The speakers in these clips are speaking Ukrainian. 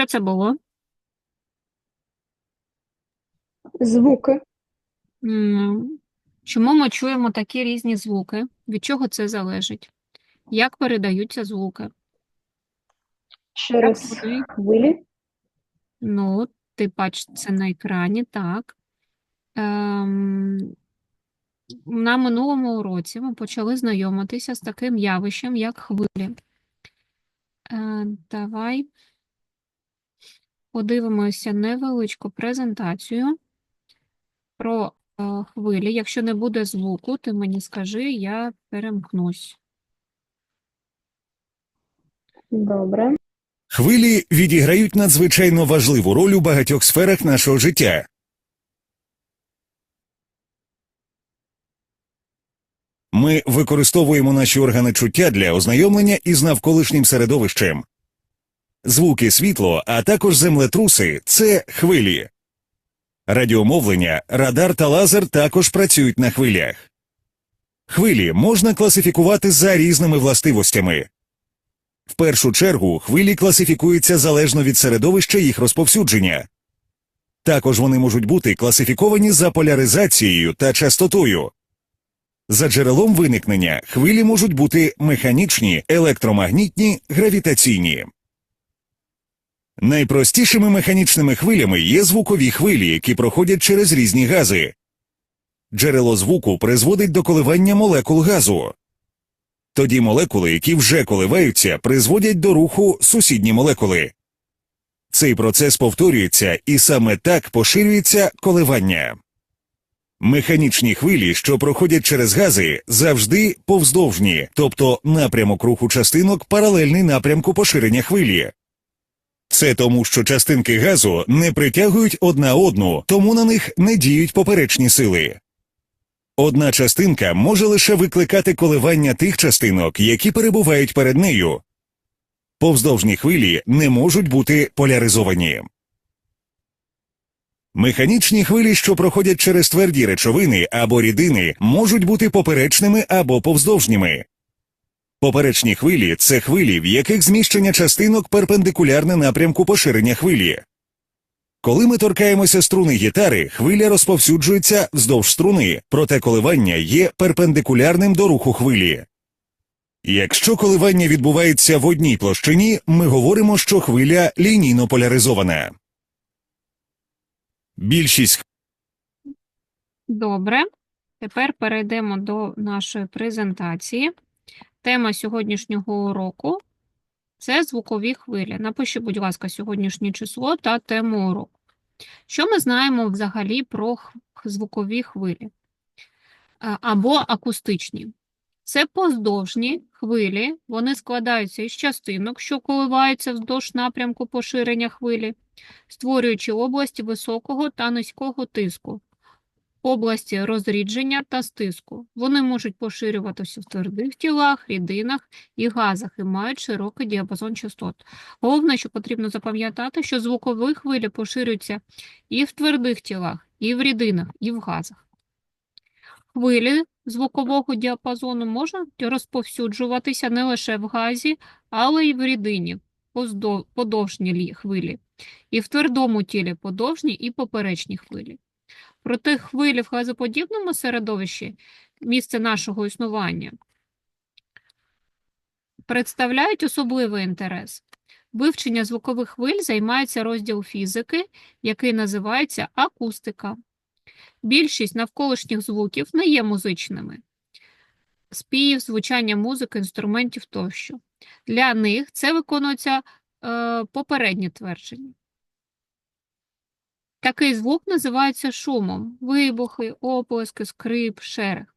Що це було? Звуки. М, Чому ми чуємо такі різні звуки? Від чого це залежить? Як передаються звуки? Через вони? хвилі. Ну, ти бачиш це на екрані, так. Ем, на минулому уроці ми почали знайомитися з таким явищем, як хвилі. Е, давай подивимося невеличку презентацію про е, хвилі. Якщо не буде звуку, ти мені скажи, я перемкнусь. Добре. Хвилі відіграють надзвичайно важливу роль у багатьох сферах нашого життя. Ми використовуємо наші органи чуття для ознайомлення із навколишнім середовищем. Звуки, світло, а також землетруси це хвилі. Радіомовлення, радар та лазер також працюють на хвилях. Хвилі можна класифікувати за різними властивостями. В першу чергу хвилі класифікуються залежно від середовища їх розповсюдження. Також вони можуть бути класифіковані за поляризацією та частотою. За джерелом виникнення хвилі можуть бути механічні, електромагнітні, гравітаційні. Найпростішими механічними хвилями є звукові хвилі, які проходять через різні гази. Джерело звуку призводить до коливання молекул газу. Тоді молекули, які вже коливаються, призводять до руху сусідні молекули. Цей процес повторюється і саме так поширюється коливання. Механічні хвилі, що проходять через гази, завжди повздовжні, тобто напрямок руху частинок паралельний напрямку поширення хвилі. Це тому, що частинки газу не притягують одна одну, тому на них не діють поперечні сили. Одна частинка може лише викликати коливання тих частинок, які перебувають перед нею. Повздовжні хвилі не можуть бути поляризовані. Механічні хвилі, що проходять через тверді речовини або рідини, можуть бути поперечними або повздовжніми. Поперечні хвилі це хвилі, в яких зміщення частинок перпендикулярне напрямку поширення хвилі. Коли ми торкаємося струни гітари, хвиля розповсюджується вздовж струни, проте коливання є перпендикулярним до руху хвилі. Якщо коливання відбувається в одній площині, ми говоримо, що хвиля лінійно поляризована. Більшість Добре. Тепер перейдемо до нашої презентації. Тема сьогоднішнього уроку це звукові хвилі. Напиши, будь ласка, сьогоднішнє число та тему уроку. Що ми знаємо взагалі про звукові хвилі або акустичні? Це поздовжні хвилі, вони складаються із частинок, що коливаються вздовж напрямку поширення хвилі, створюючи області високого та низького тиску, області розрідження та стиску. Вони можуть поширюватися в твердих тілах, рідинах і газах і мають широкий діапазон частот. Головне, що потрібно запам'ятати, що звукові хвилі поширюються і в твердих тілах, і в рідинах, і в газах. Хвилі звукового діапазону можуть розповсюджуватися не лише в газі, але й в рідині, подовжні хвилі, і в твердому тілі подовжні і поперечні хвилі. Проте хвилі в газоподібному середовищі, місце нашого існування, представляють особливий інтерес. Вивчення звукових хвиль займається розділ фізики, який називається акустика. Більшість навколишніх звуків не є музичними. Спів, звучання музики, інструментів тощо. Для них це виконується е, попереднє твердження. Такий звук називається шумом. Вибухи, оплески, скрип, шерех.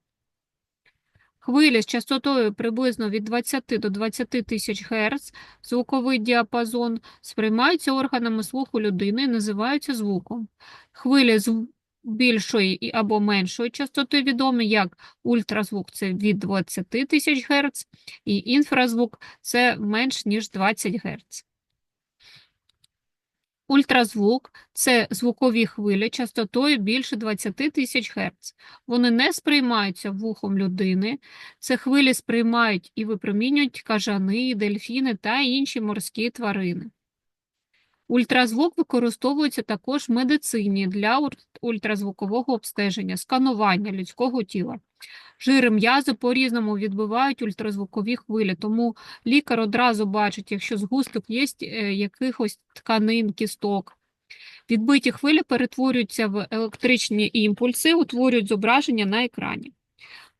Хвилі з частотою приблизно від 20 до 20 тисяч Гц, звуковий діапазон, сприймаються органами слуху людини і називаються звуком. Хвилі з більшої або меншої частоти відомі як ультразвук – це від 20 тисяч Гц, і інфразвук – це менш ніж 20 Гц. Ультразвук – це звукові хвилі частотою більше 20 тисяч Гц. Вони не сприймаються вухом людини. Це хвилі сприймають і випромінюють кажани, дельфіни та інші морські тварини. Ультразвук використовується також в медицині для ультразвукового обстеження, сканування людського тіла. Жири м'язи по-різному відбивають ультразвукові хвилі, тому лікар одразу бачить, якщо згусток є е, якихось тканин, кісток. Відбиті хвилі перетворюються в електричні імпульси, утворюють зображення на екрані.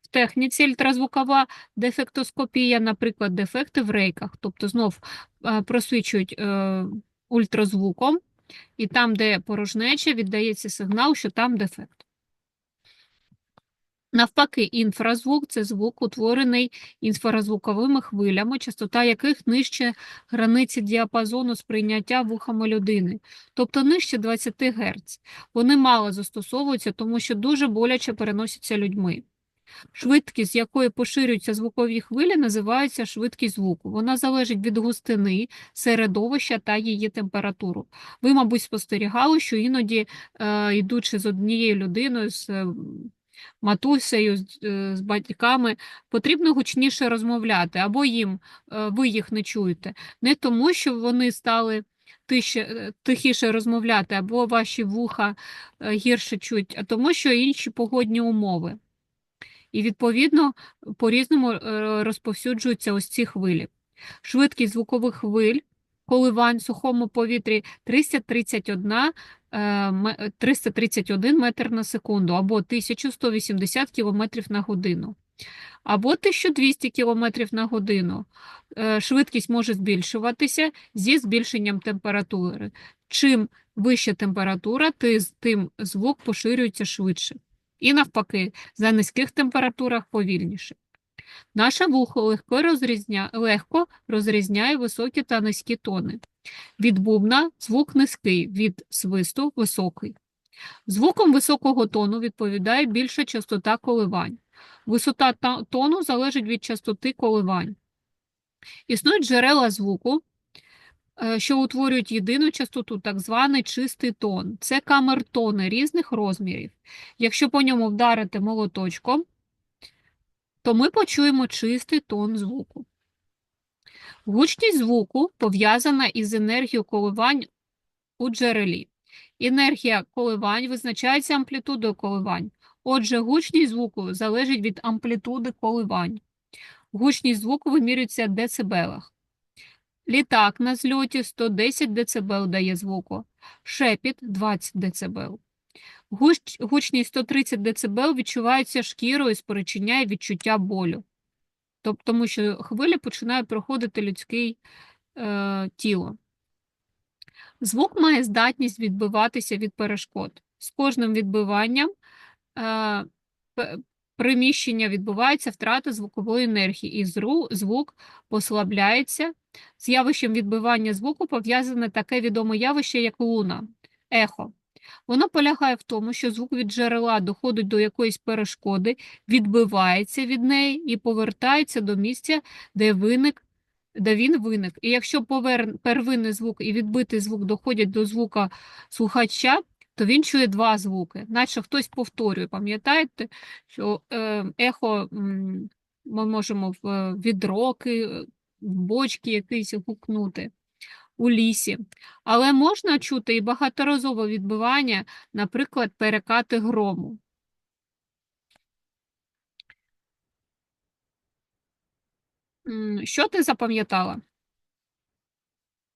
В техніці ультразвукова дефектоскопія, наприклад, дефекти в рейках, тобто знов е, просвічують е, ультразвуком, і там, де порожнеча, віддається сигнал, що там дефект. Навпаки, інфразвук це звук, утворений інфразвуковими хвилями, частота яких нижче границі діапазону сприйняття вухами людини, тобто нижче 20 Гц. Вони мало застосовуються, тому що дуже боляче переносяться людьми. Швидкість, з якої поширюються звукові хвилі, називається швидкість звуку. Вона залежить від густини, середовища та її температуру. Ви, мабуть, спостерігали, що іноді, е, йдучи з однією людиною, з е, матусею, з, е, з батьками, потрібно гучніше розмовляти, або їм е, ви їх не чуєте. Не тому, що вони стали тише, е, тихіше розмовляти, або ваші вуха е, гірше чуть, а тому, що інші погодні умови. І, відповідно, по-різному е, розповсюджуються ось ці хвилі. Швидкість звукових хвиль коливань в сухому повітрі 331, е, 331 метр на секунду або 1180 км на годину, або 1200 км на годину. Е, Швидкість може збільшуватися зі збільшенням температури. Чим вища температура, тим звук поширюється швидше. І навпаки, за низьких температурах повільніше. Наше вухо легко, розрізня... легко розрізняє високі та низькі тони. Від бубна звук низький, від свисту високий. Звуком високого тону відповідає більша частота коливань. Висота тону залежить від частоти коливань. Існують джерела звуку, що утворюють єдину частоту, так званий чистий тон. Це камертони різних розмірів. Якщо по ньому вдарити молоточком, то ми почуємо чистий тон звуку. Гучність звуку пов'язана із енергією коливань у джерелі. Енергія коливань визначається амплітудою коливань. Отже, гучність звуку залежить від амплітуди коливань. Гучність звуку вимірюється в децибелах. Літак на зльоті 110 дБ дає звуку, шепіт 20 дБ. Гуч, гучність 130 дБ відчувається шкірою спричиняє відчуття болю. Тобто, тому що хвилі починають проходити людське е, тіло. Звук має здатність відбиватися від перешкод. З кожним відбиванням е, приміщення відбувається втрата звукової енергії, і звук послабляється. З явищем відбивання звуку пов'язане таке відоме явище, як луна, ехо. Воно полягає в тому, що звук від джерела доходить до якоїсь перешкоди, відбивається від неї і повертається до місця, де виник, де він виник. І якщо повер... первинний звук і відбитий звук доходять до звука слухача, то він чує два звуки, наче хтось повторює. Пам'ятаєте, що е, ехо ми можемо в е, відро, ки- в бочки якийсь гукнути у лісі. Але можна чути і багаторазове відбивання, наприклад, перекати грому. Що ти запам'ятала?